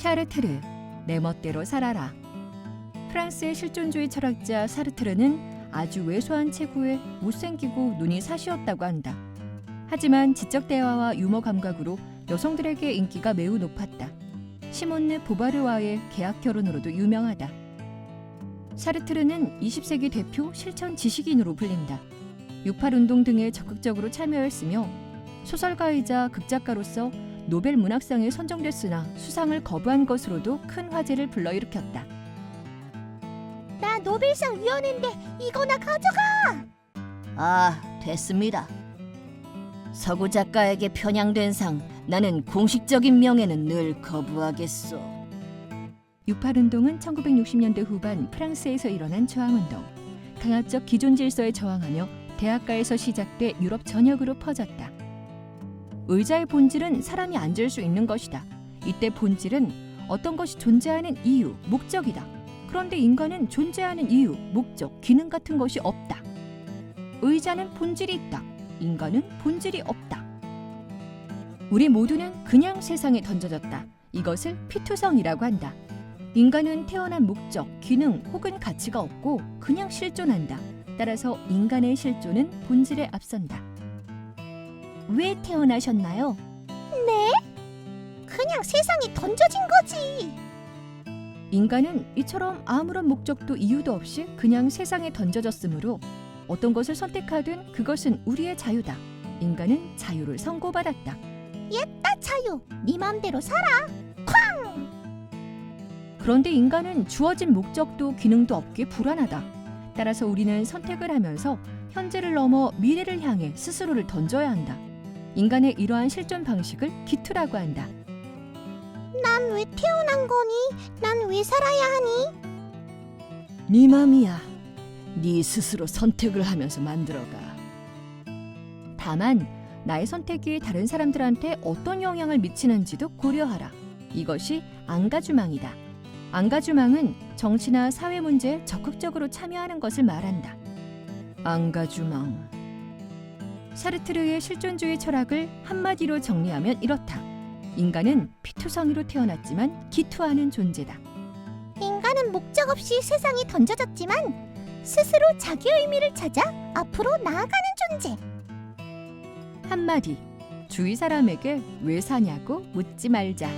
샤르트르, 내 멋대로 살아라. 프랑스의 실존주의 철학자 사르트르는 아주 왜소한 체구에 못생기고 눈이 사시었다고 한다. 하지만 지적 대화와 유머 감각으로 여성들에게 인기가 매우 높았다. 시몬느 보바르와의 계약 결혼으로도 유명하다. 사르트르는 20세기 대표 실천 지식인으로 불린다. 68 운동 등에 적극적으로 참여했으며 소설가이자 극작가로서 노벨 문학상에 선정됐으나 수상을 거부한 것으로도 큰 화제를 불러일으켰다. 나 노벨상 위원인데 이거나 가져가. 아, 됐습니다. 서구 작가에게 편향된 상, 나는 공식적인 명예는 늘 거부하겠소. 68 운동은 1960년대 후반 프랑스에서 일어난 저항운동. 강압적 기존 질서에 저항하며 대학가에서 시작돼 유럽 전역으로 퍼졌다. 의자의 본질은 사람이 앉을 수 있는 것이다. 이때 본질은 어떤 것이 존재하는 이유, 목적이다. 그런데 인간은 존재하는 이유, 목적, 기능 같은 것이 없다. 의자는 본질이 있다. 인간은 본질이 없다. 우리 모두는 그냥 세상에 던져졌다. 이것을 피투성이라고 한다. 인간은 태어난 목적, 기능 혹은 가치가 없고 그냥 실존한다. 따라서 인간의 실존은 본질에 앞선다. 왜 태어나셨나요? 네? 그냥 세상에 던져진 거지. 인간은 이처럼 아무런 목적도 이유도 없이 그냥 세상에 던져졌으므로 어떤 것을 선택하든 그것은 우리의 자유다. 인간은 자유를 선고받았다. 나 자유. 네 맘대로 살아. 그런데 인간은 주어진 목적도 기능도 없기에 불안하다. 따라서 우리는 선택을 하면서 현재를 넘어 미래를 향해 스스로를 던져야 한다. 인간의 이러한 실존 방식을 기투라고 한다. 난 왜 태어난 거니? 난 왜 살아야 하니? 네 맘이야. 네 스스로 선택을 하면서 만들어가. 다만 나의 선택이 다른 사람들한테 어떤 영향을 미치는지도 고려하라. 이것이 안가주망이다. 안가주망은 정치나 사회 문제에 적극적으로 참여하는 것을 말한다. 안가주망. 사르트르의 실존주의 철학을 한마디로 정리하면 이렇다. 인간은 피투성이로 태어났지만 기투하는 존재다. 인간은 목적 없이 세상에 던져졌지만 스스로 자기 의미를 찾아 앞으로 나아가는 존재. 한마디. 주위 사람에게 왜 사냐고 묻지 말자.